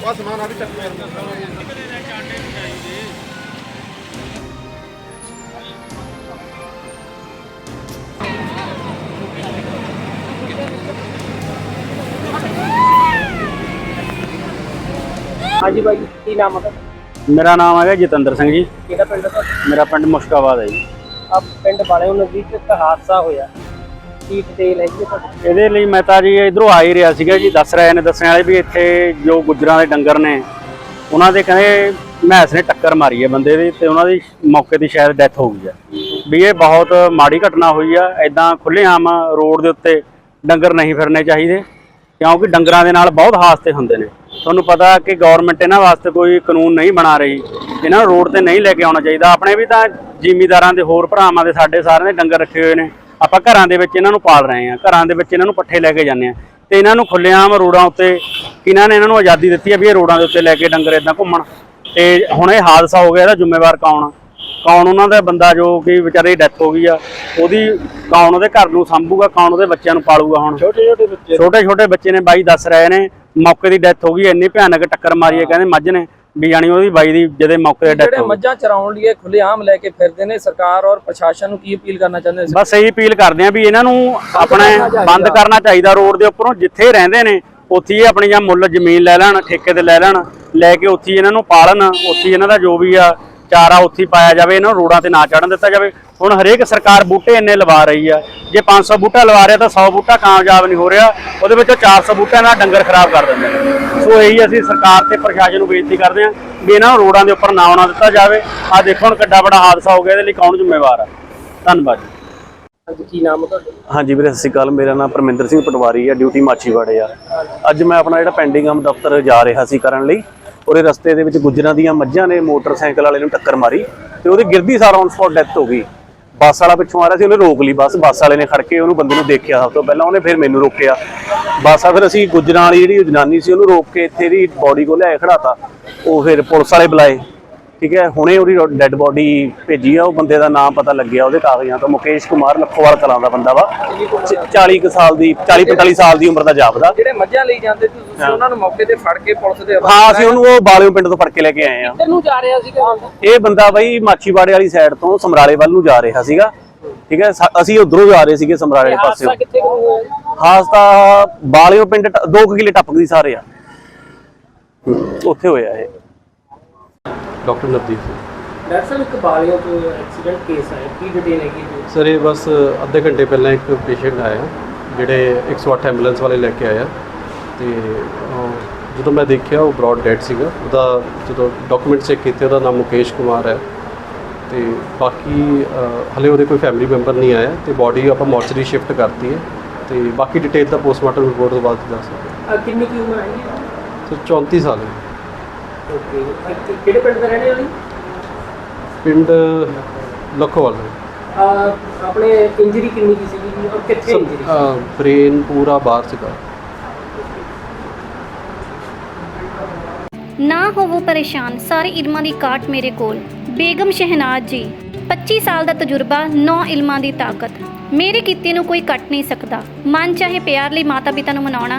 ਆ ਸਮਾਨ ਆ ਵੀ ਚੱਕ ਲਿਆ ਹਾਂਜੀ ਬਾਈ ਕੀ ਨਾਮ ਹੈ ਤੁਹਾਡਾ ਮੇਰਾ ਨਾਮ ਹੈਗਾ ਜਤਿੰਦਰ ਸਿੰਘ ਜੀ ਕਿਹੜਾ ਪਿੰਡ ਹੈ ਤੁਹਾਡਾ ਮੇਰਾ ਪਿੰਡ ਮੁਸ਼ਕਾਬਾਦ ਹੈ ਜੀ ਆ ਪਿੰਡ ਵਾਲਿਆਂ ਨੂੰ ਨਜ਼ਦੀਕ ਇੱਕ ਹਾਦਸਾ ਹੋਇਆ ਕੀ ਡਿਟੇਲ ਹੈਗੀ ਹੈ ਤੁਹਾਡੀ ਇਹਦੇ ਲਈ ਮੈਂ ਤਾਂ ਜੀ ਇਧਰੋਂ ਆ ਹੀ ਰਿਹਾ ਸੀਗਾ ਜੀ, ਦੱਸ ਰਹੇ ਨੇ, ਦੱਸਣ ਵਾਲੇ ਵੀ ਇੱਥੇ ਜੋ ਗੁੱਜਰਾਂ ਦੇ ਡੰਗਰ ਨੇ, ਉਹਨਾਂ ਦੇ ਕਹਿੰਦੇ ਮੈਸ ਨੇ ਟੱਕਰ ਮਾਰੀ ਹੈ ਬੰਦੇ ਦੀ ਤੇ ਉਹਨਾਂ ਦੀ ਮੌਕੇ ਦੀ ਸ਼ਾਇਦ ਡੈਥ ਹੋ ਗਈ ਹੈ। ਵੀ ਇਹ ਬਹੁਤ ਮਾੜੀ ਘਟਨਾ ਹੋਈ ਆ ਐਦਾਂ ਖੁੱਲ੍ਹੇਆਮ ਰੋਡ ਦੇ ਉੱਤੇ ਡੰਗਰ ਨਹੀਂ ਫਿਰਨੇ ਚਾਹੀਦੇ, ਕਿਉਂਕਿ ਡੰਗਰਾਂ ਦੇ ਨਾਲ ਬਹੁਤ ਹਾਦਸੇ ਹੁੰਦੇ ਨੇ। ਤੁਹਾਨੂੰ ਪਤਾ ਕਿ ਗਵਰਨਮੈਂਟ ਇਹਨਾਂ ਵਾਸਤੇ ਕੋਈ ਕਾਨੂੰਨ ਨਹੀਂ ਬਣਾ ਰਹੀ, ਇਹਨਾਂ ਨੂੰ ਰੋਡ ਤੇ ਨਹੀਂ ਲੈ ਕੇ ਆਉਣਾ ਚਾਹੀਦਾ। ਆਪਣੇ ਵੀ ਤਾਂ ਜ਼ਿਮੀਦਾਰਾਂ ਦੇ ਹੋਰ ਭਰਾਵਾਂ ਦੇ ਸਾਡੇ ਸਾਰਿਆਂ ਦੇ ਡੰਗਰ ਰੱਖੇ ਹੋਏ ਨੇ। ਆਪਾਂ ਘਰਾਂ ਦੇ ਵਿੱਚ ਇਹਨਾਂ ਨੂੰ ਪਾਲ ਰਹੇ ਹਾਂ ਘਰਾਂ ਦੇ ਵਿੱਚ ਇਹਨਾਂ ਨੂੰ ਪੱਠੇ ਲੈ ਕੇ ਜਾਂਦੇ ਆ ਤੇ ਇਹਨਾਂ ਨੂੰ ਖੁੱਲ੍ਹੇਆਮ ਰੋਡਾਂ ਉੱਤੇ ਇਹਨਾਂ ਨੇ ਇਹਨਾਂ ਨੂੰ ਆਜ਼ਾਦੀ ਦਿੱਤੀ ਹੈ ਵੀ ਇਹ ਰੋਡਾਂ ਦੇ ਉੱਤੇ ਲੈ ਕੇ ਡੰਗਰ ਇਦਾਂ ਘੁੰਮਣ। ਤੇ ਹੁਣ ਇਹ ਹਾਦਸਾ ਹੋ ਗਿਆ ਇਹਦਾ ਜ਼ਿੰਮੇਵਾਰ ਕੌਣ ਆ? ਕੌਣ ਉਹਨਾਂ ਦਾ ਬੰਦਾ ਜੋ ਕਿ ਵਿਚਾਰੇ ਦੀ ਡੈਥ ਹੋ ਗਈ ਆ ਉਹਦੀ ਕੌਣ ਉਹਦੇ ਘਰ ਨੂੰ ਸੰਭੂਗਾ ਕੌਣ ਉਹਦੇ ਬੱਚਿਆਂ ਨੂੰ ਪਾਲੂਗਾ ਹੁਣ? ਛੋਟੇ ਛੋਟੇ ਬੱਚੇ ਛੋਟੇ ਛੋਟੇ ਬੱਚੇ ਨੇ ਬਾਈ ਦੱਸ ਰਹੇ ਨੇ ਮੌਕੇ ਦੀ ਡੈਥ ਹੋ ਗਈ ਇੰਨੀ ਭਿਆਨਕ ਟੱਕਰ ਮਾਰੀ ਹੈ ਕਹਿੰਦੇ ਮੱਝ ਨੇ। ਵੀ ਜਾਣੀ ਉਹਦੀ ਬਾਈ ਦੀ ਜਦੇ ਮੌਕੇ ਤੇ ਡੈਥ ਜਿਹੜੇ ਹੋ ਮੱਝਾਂ ਚਰਾਉਣ ਲਈ ਖੁੱਲੇ ਆਮ ਲੈ ਕੇ ਫਿਰਦੇ ਨੇ ਸਰਕਾਰ ਔਰ ਪ੍ਰਸ਼ਾਸਨ ਨੂੰ ਕੀ ਅਪੀਲ ਕਰਨਾ ਚਾਹੁੰਦੇ ਨੇ? ਬਸ ਇਹੀ ਅਪੀਲ ਕਰਦੇ ਆ ਵੀ ਇਹਨਾਂ ਨੂੰ ਆਪਣੇ ਬੰਦ ਕਰਨਾ ਚਾਹੀਦਾ। ਰੋਡ ਦੇ ਉੱਪਰੋਂ ਜਿੱਥੇ ਰਹਿੰਦੇ ਨੇ ਉੱਥੇ ਹੀ ਆਪਣੀ ਜਾਂ ਮੁੱਲ ਜ਼ਮੀਨ ਲੈ ਲੈਣ ਠੇਕੇ ਤੇ ਲੈ ਲੈਣ ਲੈ ਕੇ ਉੱਥੇ ਹੀ ਇਹਨਾਂ ਨੂੰ ਪਾਲਣ ਉੱਥੇ ਹੀ ਇਹਨਾਂ ਦਾ ਜੋ ਵੀ ਆ ਚਾਰਾ ਉੱਥੇ ਹੀ ਪਾਇਆ ਜਾਵੇ ਇਹਨਾਂ ਨੂੰ ਰੋਡਾਂ ਤੇ ਨਾ ਚੜਨ ਦਿੱਤਾ ਜਾਵੇ। ਹੁਣ ਹਰੇਕ ਸਰਕਾਰ ਬੂਟੇ ਇੰਨੇ ਲਵਾ ਰਹੀ ਆ ਜੇ 500 ਬੂਟਾ ਲਵਾ ਰਿਹਾ ਤਾਂ 100 ਬੂਟਾ ਕਾਮਯਾਬ ਨਹੀਂ ਹੋ ਰਿਹਾ ਉਹਦੇ ਵਿੱਚੋਂ 400 ਬੂਟਿਆਂ ਨਾਲ ਡੰਗਰ ਖਰਾਬ ਕਰ ਦਿੰਦੇ ਨੇ। ਸੋ ਇਹੀ ਅਸੀਂ ਸਰਕਾਰ ਤੇ ਪ੍ਰਸ਼ਾਸਨ ਨੂੰ ਬੇਨਤੀ ਕਰਦੇ ਹਾਂ ਵੀ ਇਹਨਾਂ ਨੂੰ ਰੋਡਾਂ ਦੇ ਉੱਪਰ ਨਾ ਆਉਣਾ ਦਿੱਤਾ ਜਾਵੇ। ਆ ਦੇਖੋ ਹੁਣ ਕਿੱਡਾ ਵੱਡਾ ਹਾਦਸਾ ਹੋ ਗਿਆ ਇਹਦੇ ਲਈ ਕੌਣ ਜ਼ਿੰਮੇਵਾਰ ਆ? ਧੰਨਵਾਦ ਜੀ। ਹਾਂਜੀ ਕੀ ਨਾਮ ਹੈ ਤੁਹਾਡਾ? ਹਾਂਜੀ ਵੀਰੇ ਸਤਿ ਸ਼੍ਰੀ ਅਕਾਲ। ਮੇਰਾ ਨਾਮ ਪਰਮਿੰਦਰ ਸਿੰਘ ਪਟਵਾਰੀ ਆ ਡਿਊਟੀ ਮਾਛੀਵਾੜੇ ਆ। ਅੱਜ ਮੈਂ ਆਪਣਾ ਜਿਹੜਾ ਪੈਂਡਿੰਗ ਆਮ ਦਫ਼ਤਰ ਜਾ ਰਿਹਾ ਸੀ ਕਰਨ ਲਈ ਉਹਦੇ ਰਸਤੇ ਦੇ ਵਿੱਚ ਗੁੱਜਰਾਂ ਦੀਆਂ ਮੱਝਾਂ ਨੇ ਮੋਟਰਸਾਈਕਲ ਵਾਲੇ ਨੂੰ ਟੱਕਰ ਮਾਰੀ ਤੇ ਉਹਦੀ ਗਿਰਦੀ ਸਾਰ ਔਨ ਸਪੌਟ ਡੈਥ ਹੋ ਗਈ। ਬੱਸ ਵਾਲਾ ਪਿੱਛੋਂ ਆ ਰਿਹਾ ਸੀ, ਉਹਨੇ ਰੋਕ ਲਈ ਬੱਸ। ਬੱਸ ਵਾਲੇ ਨੇ ਖੜ ਕੇ ਉਹਨੂੰ ਬੰਦੇ ਨੂੰ ਦੇਖਿਆ ਸਭ ਤੋਂ ਪਹਿਲਾਂ, ਉਹਨੇ ਫਿਰ ਮੈਨੂੰ ਰੋਕਿਆ। ਬੱਸ ਆ ਫਿਰ ਅਸੀਂ ਗੁੱਜਰਾਂ ਵਾਲੀ ਜਿਹੜੀ ਜਨਾਨੀ ਸੀ, ਉਹਨੂੰ ਰੋਕ ਕੇ ਇੱਥੇ ਦੀ ਬੋਡੀ ਕੋਲ ਲਿਆਏ ਖੜਾਤਾ ਉਹ ਫਿਰ ਪੁਲਿਸ ਵਾਲੇ ਬੁਲਾਏ। ਠੀਕ ਹੈ ਹੁਣੇ ਉਹਦੀ ਡੈੱਡ ਬੋਡੀ ਭੇਜੀ ਆ ਉਹ ਬੰਦੇ ਦਾ ਨਾਮ ਪਤਾ ਲੱਗਿਆ ਉਹਦੇ ਕਾਗਜ਼ਾਂ ਤੋਂ। ਮੁਕੇਸ਼ ਕੁਮਾਰ ਲੱਖੋਵਾਲ ਕਲਾਂ ਦਾ ਬੰਦਾ ਵਾ। 40 ਕੁ ਸਾਲ ਦੀ 40 45 ਸਾਲ ਦੀ ਉਮਰ ਦਾ ਜਾਪਦਾ। ਜਿਹੜੇ ਮੱਝਾਂ ਲਈ ਜਾਂਦੇ ਸੀ ਤੁਸੀਂ ਉਹਨਾਂ ਨੂੰ ਮੌਕੇ ਤੇ ਫੜ ਕੇ ਪੁਲਿਸ ਦੇ ਹਾਂ ਅਸੀਂ ਉਹਨੂੰ ਉਹ ਬਾਲਿਓ ਪਿੰਡ ਤੋਂ ਫੜ ਕੇ ਲੈ ਕੇ ਆਏ ਆ। ਕਿੱਧਰ ਨੂੰ ਜਾ ਰਿਹਾ ਸੀਗਾ ਇਹ ਬੰਦਾ ਬਈ ਮਾਛੀਵਾੜੇ ਵਾਲੀ ਸਾਈਡ ਤੋਂ ਸਮਰਾਲੇ ਵੱਲ ਨੂੰ ਜਾ ਰਿਹਾ ਸੀਗਾ। ਠੀਕ ਹੈ ਅਸੀਂ ਉਧਰੋਂ ਜਾ ਰਹੇ ਸੀਗੇ ਸਮਰਾਲੇ ਵਾਲੇ ਪਾਸੇ? ਖਾਸ ਤਾਂ ਬਾਲਿਓ ਪਿੰਡ 2 ਕਿਲੇ ਟੱਪਕਦੀ ਸਾਰੇ ਆ। ਉੱਥੇ ਹੋਇਆ ਇਹ। ਡਾਕਟਰ ਨਵਦੀਪ ਸਿੰਘ। ਡਾਕਟਰ ਸਾਹਿਬ ਇੱਕ ਬਾਲਿਓ ਤੋਂ ਐਕਸੀਡੈਂਟ ਕੇਸ ਆਇਆ। ਕੀ ਡਿਟੇਲ ਹੈਗੀ ਜੀ? ਸਰ ਇਹ ਬਸ ਅੱਧੇ ਘੰਟੇ ਪਹਿਲਾਂ ਇੱਕ ਪੇਸ਼ੈਂਟ ਆਇਆ ਜਿਹੜੇ 108 ਐਂਬੂਲੈਂਸ ਵਾਲੇ ਲੈ ਕੇ ਆਇਆ। ਤੇ ਅਹ, ਜਦੋਂ ਮੈਂ ਦੇਖਿਆ ਉਹ ਬ੍ਰੌਡ ਡੈਡ ਸੀਗਾ। ਉਹਦਾ ਜਦੋਂ ਡਾਕੂਮੈਂਟ ਚੈੱਕ ਕੀਤੇ ਉਹਦਾ ਨਾਮ ਮੁਕੇਸ਼ ਕੁਮਾਰ ਹੈ। ਤੇ ਬਾਕੀ ਅਹ, ਹਲੇ ਉਹਦੇ ਕੋਈ ਫੈਮਿਲੀ ਮੈਂਬਰ ਨਹੀਂ ਆਇਆ। ਤੇ ਬਾਡੀ ਆਪਾਂ ਮੋਰਚਰੀ ਸ਼ਿਫਟ ਕਰਤੀ ਹੈ। ਤੇ ਬਾਕੀ ਡਿਟੇਲ ਤਾਂ ਪੋਸਟਮਾਰਟਮ ਰਿਪੋਰਟ ਤੋਂ ਬਾਅਦ ਦੱਸ ਸਕਦੇ ਅਹ ਕਿੰਨੀ ਕੀ ਉਮਰ ਹੈਗੀ? ਸੋ 34 ਸਾਲ ਹੈ। ਓਕੇ। ਕਿਹੜੇ ਪਿੰਡ ਦਾ ਰਹਿਣੇ ਵਾਲੀ? ਪਿੰਡ ਲਖੋਵਾਲ ਅਹ ਆਪਣੇ ਇੰਜਰੀ ਕਿੰਨੀ ਕੀ ਸੀਗੀ ਜੀ ਔਰ ਕਿੱਥੇ ਇੰਜਰੀ ਬ੍ਰੇਨ ਪੂਰਾ ਬਾਹਰ ਸੀਗਾ। ਨਾ ਹੋਵੋ ਪਰੇਸ਼ਾਨ ਸਾਰੇ ਇਲਮਾਂ ਦੀ ਕਾਟ ਮੇਰੇ ਕੋਲ। ਬੇਗਮ ਸ਼ਹਿਨਾਜ਼ ਜੀ 25 ਸਾਲ ਦਾ ਤਜਰਬਾ 9 ਇਲਮਾਂ ਦੀ ਤਾਕਤ। ਮੇਰੇ ਕੀਤੇ ਨੂੰ ਕੋਈ ਕੱਟ ਨਹੀਂ ਸਕਦਾ। ਮਨ ਚਾਹੇ ਪਿਆਰ ਲਈ ਮਾਤਾ ਪਿਤਾ ਨੂੰ ਮਨਾਉਣਾ।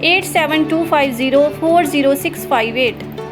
8725040658